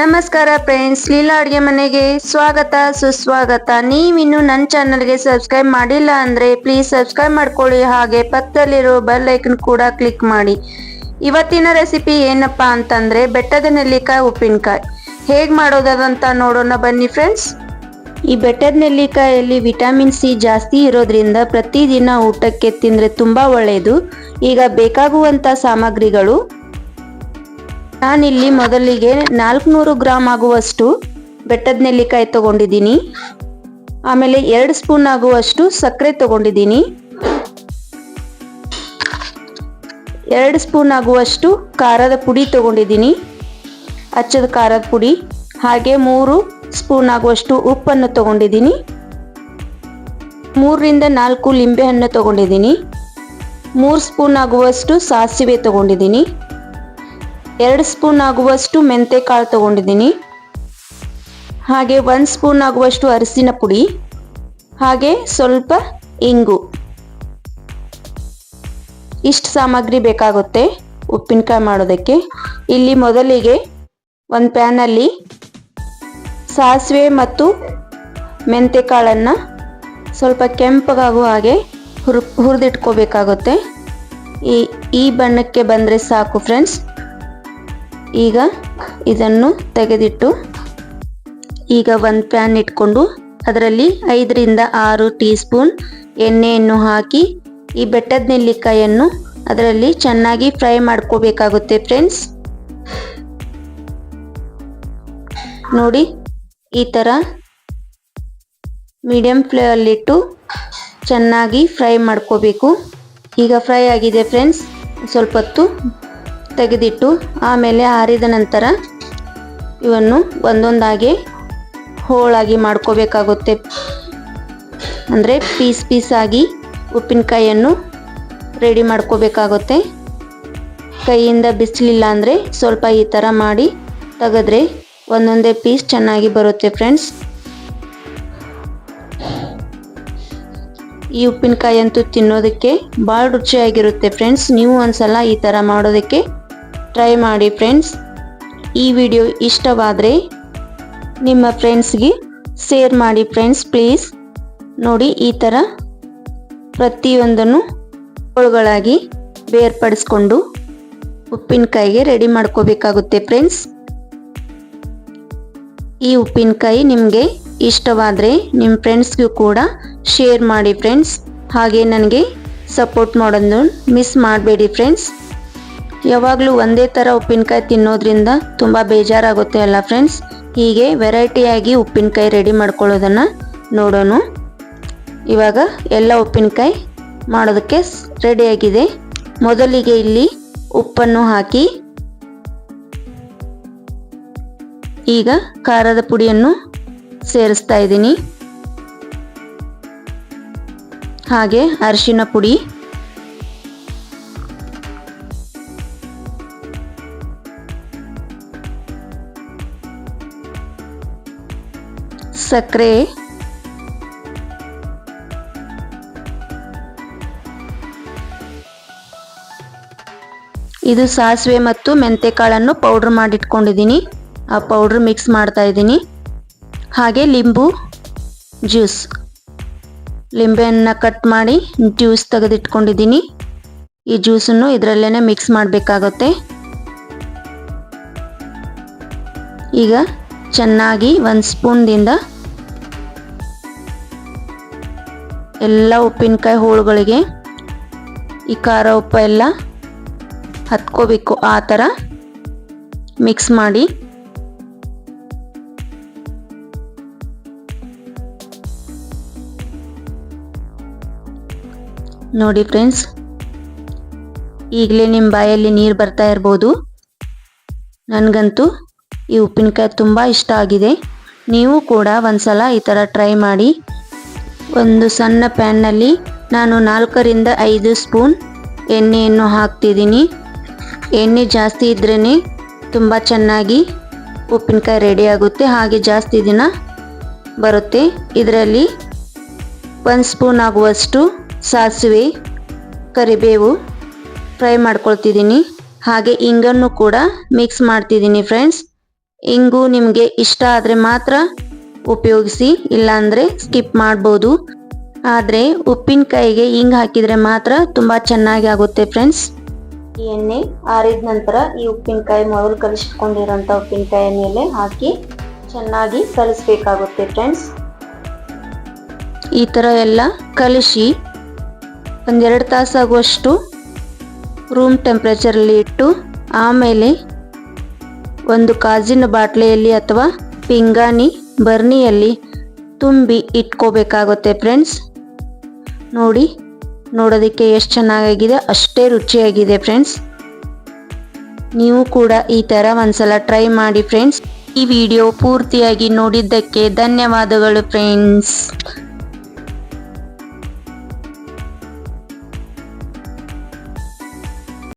ನಮಸ್ಕಾರ ಫ್ರೆಂಡ್ಸ್ ಲೀಲಾ ಅಡುಗೆ ಮನೆಗೆ ಸ್ವಾಗತ, ಸುಸ್ವಾಗತ. ನೀವಿನ್ನು ನನ್ನ ಚಾನಲ್ಗೆ ಸಬ್ಸ್ಕ್ರೈಬ್ ಮಾಡಿಲ್ಲ ಅಂದರೆ ಪ್ಲೀಸ್ ಸಬ್ಸ್ಕ್ರೈಬ್ ಮಾಡ್ಕೊಳ್ಳಿ. ಹಾಗೆ ಪಕ್ಕದಲ್ಲಿರೋ ಬೆಲ್ ಐಕನ್ ಕೂಡ ಕ್ಲಿಕ್ ಮಾಡಿ. ಇವತ್ತಿನ ರೆಸಿಪಿ ಏನಪ್ಪ ಅಂತಂದರೆ ಬೆಟ್ಟದ ನೆಲ್ಲಿಕಾಯಿ ಉಪ್ಪಿನಕಾಯಿ. ಹೇಗೆ ಮಾಡೋದಂತ ನೋಡೋಣ ಬನ್ನಿ ಫ್ರೆಂಡ್ಸ್ ಈ ಬೆಟ್ಟದ ನೆಲ್ಲಿಕಾಯಲ್ಲಿ ವಿಟಮಿನ್ ಸಿ ಜಾಸ್ತಿ ಇರೋದ್ರಿಂದ ಪ್ರತಿದಿನ ಊಟಕ್ಕೆ ತಿಂದರೆ ತುಂಬ ಒಳ್ಳೆಯದು ಈಗ ಬೇಕಾಗುವಂಥ ಸಾಮಗ್ರಿಗಳು ನಾನಿಲ್ಲಿ ಮೊದಲಿಗೆ ನಾಲ್ಕುನೂರು ಗ್ರಾಮ್ ಆಗುವಷ್ಟು ಬೆಟ್ಟದ ನೆಲ್ಲಿಕಾಯಿ ತಗೊಂಡಿದ್ದೀನಿ. ಆಮೇಲೆ ಎರಡು ಸ್ಪೂನ್ ಆಗುವಷ್ಟು ಸಕ್ಕರೆ ತಗೊಂಡಿದ್ದೀನಿ. ಎರಡು ಸ್ಪೂನ್ ಆಗುವಷ್ಟು ಖಾರದ ಪುಡಿ ತಗೊಂಡಿದ್ದೀನಿ. ಅಚ್ಚದ ಖಾರದ ಪುಡಿ, ಹಾಗೆ ಮೂರು ಸ್ಪೂನ್ ಆಗುವಷ್ಟು ಉಪ್ಪನ್ನು ತಗೊಂಡಿದ್ದೀನಿ. ಮೂರರಿಂದ ನಾಲ್ಕು ಲಿಂಬೆಹಣ್ಣು ತಗೊಂಡಿದ್ದೀನಿ. ಮೂರು ಸ್ಪೂನ್ ಆಗುವಷ್ಟು ಸಾಸಿವೆ ತಗೊಂಡಿದ್ದೀನಿ. ಎರಡು ಸ್ಪೂನ್ ಆಗುವಷ್ಟು ಮೆಂತೆ ಕಾಳು ತಗೊಂಡಿದ್ದೀನಿ. ಹಾಗೆ ಒಂದು ಸ್ಪೂನ್ ಆಗುವಷ್ಟು ಅರಿಸಿನ ಪುಡಿ. ಹಾಗೆ ಸ್ವಲ್ಪ ಇಂಗು. ಇಷ್ಟು ಸಾಮಗ್ರಿ ಬೇಕಾಗುತ್ತೆ ಉಪ್ಪಿನಕಾಯಿ ಮಾಡೋದಕ್ಕೆ. ಇಲ್ಲಿ ಮೊದಲಿಗೆ ಒಂದು ಪ್ಯಾನಲ್ಲಿ ಸಾಸಿವೆ ಮತ್ತು ಮೆಂತೆ ಕಾಳನ್ನು ಸ್ವಲ್ಪ ಕೆಂಪಗಾಗುವ ಹಾಗೆ ಹುರ್, ಹುರಿದಿಟ್ಕೋಬೇಕಾಗುತ್ತೆ. ಈ ಈ ಬಣ್ಣಕ್ಕೆ ಬಂದರೆ ಸಾಕು ಫ್ರೆಂಡ್ಸ್ ಈಗ ಇದನ್ನು ತೆಗೆದಿಟ್ಟು ಈಗ ಒಂದು ಪ್ಯಾನ್ ಇಟ್ಕೊಂಡು ಅದರಲ್ಲಿ ಐದರಿಂದ ಆರು ಟೀ ಸ್ಪೂನ್ ಎಣ್ಣೆಯನ್ನು ಹಾಕಿ ಈ ಬೆಟ್ಟದ ನೆಲ್ಲಿಕಾಯನ್ನು ಅದರಲ್ಲಿ ಚೆನ್ನಾಗಿ ಫ್ರೈ ಮಾಡ್ಕೋಬೇಕಾಗುತ್ತೆ ಫ್ರೆಂಡ್ಸ್. ನೋಡಿ, ಈ ಥರ ಮೀಡಿಯಂ ಫ್ಲೇಮಲ್ಲಿಟ್ಟು ಚೆನ್ನಾಗಿ ಫ್ರೈ ಮಾಡ್ಕೋಬೇಕು. ಈಗ ಫ್ರೈ ಆಗಿದೆ ಫ್ರೆಂಡ್ಸ್. ಸ್ವಲ್ಪ ಹೊತ್ತು ತೆಗೆದಿಟ್ಟು ಆಮೇಲೆ ಆರಿದ ನಂತರ ಇವನ್ನು ಒಂದೊಂದಾಗಿ ಹೋಳಾಗಿ ಮಾಡ್ಕೋಬೇಕಾಗುತ್ತೆ. ಅಂದರೆ ಪೀಸ್ ಪೀಸಾಗಿ ಉಪ್ಪಿನಕಾಯಿಯನ್ನು ರೆಡಿ ಮಾಡ್ಕೋಬೇಕಾಗುತ್ತೆ. ಕೈಯಿಂದ ಬಿಸಿಲಿಲ್ಲ ಅಂದರೆ ಸ್ವಲ್ಪ ಈ ಥರ ಮಾಡಿ ತೆಗೆದ್ರೆ ಒಂದೊಂದೇ ಪೀಸ್ ಚೆನ್ನಾಗಿ ಬರುತ್ತೆ ಫ್ರೆಂಡ್ಸ್. ಈ ಉಪ್ಪಿನಕಾಯಿ ಅಂತೂ ತಿನ್ನೋದಕ್ಕೆ ಭಾಳ ರುಚಿಯಾಗಿರುತ್ತೆ ಫ್ರೆಂಡ್ಸ್. ನೀವು ಒಂದ್ಸಲ ಈ ಥರ ಮಾಡೋದಕ್ಕೆ ಟ್ರೈ ಮಾಡಿ ಫ್ರೆಂಡ್ಸ್ ಈ ವಿಡಿಯೋ ಇಷ್ಟವಾದರೆ ನಿಮ್ಮ ಫ್ರೆಂಡ್ಸ್ಗೆ ಶೇರ್ ಮಾಡಿ ಫ್ರೆಂಡ್ಸ್ ಪ್ಲೀಸ್ ನೋಡಿ ಈ ಥರ ಪ್ರತಿಯೊಂದನ್ನು ಹೋಳುಗಳಾಗಿ ಬೇರ್ಪಡಿಸ್ಕೊಂಡು ಉಪ್ಪಿನಕಾಯಿಗೆ ರೆಡಿ ಮಾಡ್ಕೋಬೇಕಾಗುತ್ತೆ ಫ್ರೆಂಡ್ಸ್ ಈ ಉಪ್ಪಿನಕಾಯಿ ನಿಮಗೆ ಇಷ್ಟವಾದರೆ ನಿಮ್ಮ ಫ್ರೆಂಡ್ಸ್ಗೂ ಕೂಡ ಶೇರ್ ಮಾಡಿ ಫ್ರೆಂಡ್ಸ್ ಹಾಗೆ ನನಗೆ ಸಪೋರ್ಟ್ ಮಾಡೋದು ಮಿಸ್ ಮಾಡಬೇಡಿ ಫ್ರೆಂಡ್ಸ್ ಯಾವಾಗಲೂ ಒಂದೇ ಥರ ಉಪ್ಪಿನಕಾಯಿ ತಿನ್ನೋದ್ರಿಂದ ತುಂಬ ಬೇಜಾರಾಗುತ್ತೆ ಅಲ್ಲ ಫ್ರೆಂಡ್ಸ್ ಹೀಗೆ ವೆರೈಟಿಯಾಗಿ ಉಪ್ಪಿನಕಾಯಿ ರೆಡಿ ಮಾಡ್ಕೊಳ್ಳೋದನ್ನು ನೋಡೋಣ. ಇವಾಗ ಎಲ್ಲ ಉಪ್ಪಿನಕಾಯಿ ಮಾಡೋದಕ್ಕೆ ರೆಡಿಯಾಗಿದೆ ಮೊದಲಿಗೆ ಇಲ್ಲಿ ಉಪ್ಪನ್ನು ಹಾಕಿ, ಈಗ ಖಾರದ ಪುಡಿಯನ್ನು ಸೇರಿಸ್ತಾ ಇದ್ದೀನಿ. ಹಾಗೆ ಅರಿಶಿನ ಪುಡಿ. ಸಕ್ಕರೆ ಇದು ಸಾಸಿವೆ ಮತ್ತು ಮೆಂತೆ ಕಾಳನ್ನು ಪೌಡ್ರ್ ಮಾಡಿಟ್ಕೊಂಡಿದ್ದೀನಿ. ಆ ಪೌಡ್ರ್ ಮಿಕ್ಸ್ ಮಾಡ್ತಾ ಇದ್ದೀನಿ. ಹಾಗೆ ಲಿಂಬು ಜ್ಯೂಸ್ ಲಿಂಬೆಯನ್ನು ಕಟ್ ಮಾಡಿ ಜ್ಯೂಸ್ ತೆಗೆದಿಟ್ಕೊಂಡಿದ್ದೀನಿ. ಈ ಜ್ಯೂಸನ್ನು ಇದರಲ್ಲೇ ಮಿಕ್ಸ್ ಮಾಡಬೇಕಾಗುತ್ತೆ. ಈಗ ಚೆನ್ನಾಗಿ ಒಂದು ಸ್ಪೂನ್ದಿಂದ ಎಲ್ಲ ಉಪ್ಪಿನಕಾಯಿ ಹೋಳುಗಳಿಗೆ, ಈ ಖಾರ ಉಪ್ಪ ಎಲ್ಲ ಹತ್ಕೋಬೇಕು ಆ ಥರ ಮಿಕ್ಸ್ ಮಾಡಿ. ನೋಡಿ ಫ್ರೆಂಡ್ಸ್ ಈಗಲೇ ನಿಮ್ಮ ಬಾಯಲ್ಲಿ ನೀರು ಬರ್ತಾ ಇರ್ಬೋದು. ನನಗಂತೂ ಈ ಉಪ್ಪಿನಕಾಯಿ ತುಂಬ ಇಷ್ಟ ಆಗಿದೆ. ನೀವು ಕೂಡ ಒಂದ್ಸಲ ಈ ಥರ ಟ್ರೈ ಮಾಡಿ. ಒಂದು ಸಣ್ಣ ಪ್ಯಾನ್ನಲ್ಲಿ ನಾನು ನಾಲ್ಕರಿಂದ ಐದು ಸ್ಪೂನ್ ಎಣ್ಣೆಯನ್ನು ಹಾಕ್ತಿದ್ದೀನಿ. ಎಣ್ಣೆ ಜಾಸ್ತಿ ಇದ್ರೇ ತುಂಬ ಚೆನ್ನಾಗಿ ಉಪ್ಪಿನಕಾಯಿ ರೆಡಿ ಆಗುತ್ತೆ. ಹಾಗೆ ಜಾಸ್ತಿ ದಿನ ಬರುತ್ತೆ. ಇದರಲ್ಲಿ ಒಂದು ಸ್ಪೂನ್ ಆಗುವಷ್ಟು ಸಾಸಿವೆ, ಕರಿಬೇವು ಫ್ರೈ ಮಾಡ್ಕೊಳ್ತಿದ್ದೀನಿ. ಹಾಗೆ ಇಂಗನ್ನು ಕೂಡ ಮಿಕ್ಸ್ ಮಾಡ್ತಿದ್ದೀನಿ ಫ್ರೆಂಡ್ಸ್ ಇಂಗು ನಿಮಗೆ ಇಷ್ಟ ಆದರೆ ಮಾತ್ರ ಉಪಯೋಗಿಸಿ ಇಲ್ಲಾಂದರೆ ಸ್ಕಿಪ್ ಮಾಡ್ಬೋದು. ಆದರೆ ಉಪ್ಪಿನಕಾಯಿಗೆ ಹಿಂಗ್ ಹಾಕಿದರೆ ಮಾತ್ರ ತುಂಬ ಚೆನ್ನಾಗಿ ಆಗುತ್ತೆ ಫ್ರೆಂಡ್ಸ್. ಈ ಎಣ್ಣೆ ಆರಿದ ನಂತರ ಈ ಉಪ್ಪಿನಕಾಯಿ ಮೊದಲು ಕಲಿಸ್ಕೊಂಡಿರೋಂಥ ಉಪ್ಪಿನಕಾಯಿ ಮೇಲೆ ಹಾಕಿ ಚೆನ್ನಾಗಿ ಕಲಿಸ್ಬೇಕಾಗುತ್ತೆ ಫ್ರೆಂಡ್ಸ್. ಈ ಥರ ಎಲ್ಲ ಕಲಿಸಿ ಒಂದೆರಡು ತಾಸಾಗುವಷ್ಟು ರೂಮ್ ಟೆಂಪ್ರೇಚರಲ್ಲಿ ಇಟ್ಟು ಆಮೇಲೆ ಒಂದು ಕಾಜಿನ ಬಾಟ್ಲಿಯಲ್ಲಿ ಅಥವಾ ಪಿಂಗಾಣಿ ಬರ್ನಿಯಲ್ಲಿ ತುಂಬಿ ಇಟ್ಕೋಬೇಕಾಗುತ್ತೆ ಫ್ರೆಂಡ್ಸ್ ನೋಡಿ, ನೋಡೋದಕ್ಕೆ ಎಷ್ಟು ಚೆನ್ನಾಗಿದೆ ಅಷ್ಟೇ ರುಚಿಯಾಗಿದೆ ಫ್ರೆಂಡ್ಸ್ ನೀವು ಕೂಡ ಈ ಥರ ಒಂದ್ಸಲ ಟ್ರೈ ಮಾಡಿ ಫ್ರೆಂಡ್ಸ್ ಈ ವಿಡಿಯೋ ಪೂರ್ತಿಯಾಗಿ ನೋಡಿದ್ದಕ್ಕೆ ಧನ್ಯವಾದಗಳು ಫ್ರೆಂಡ್ಸ್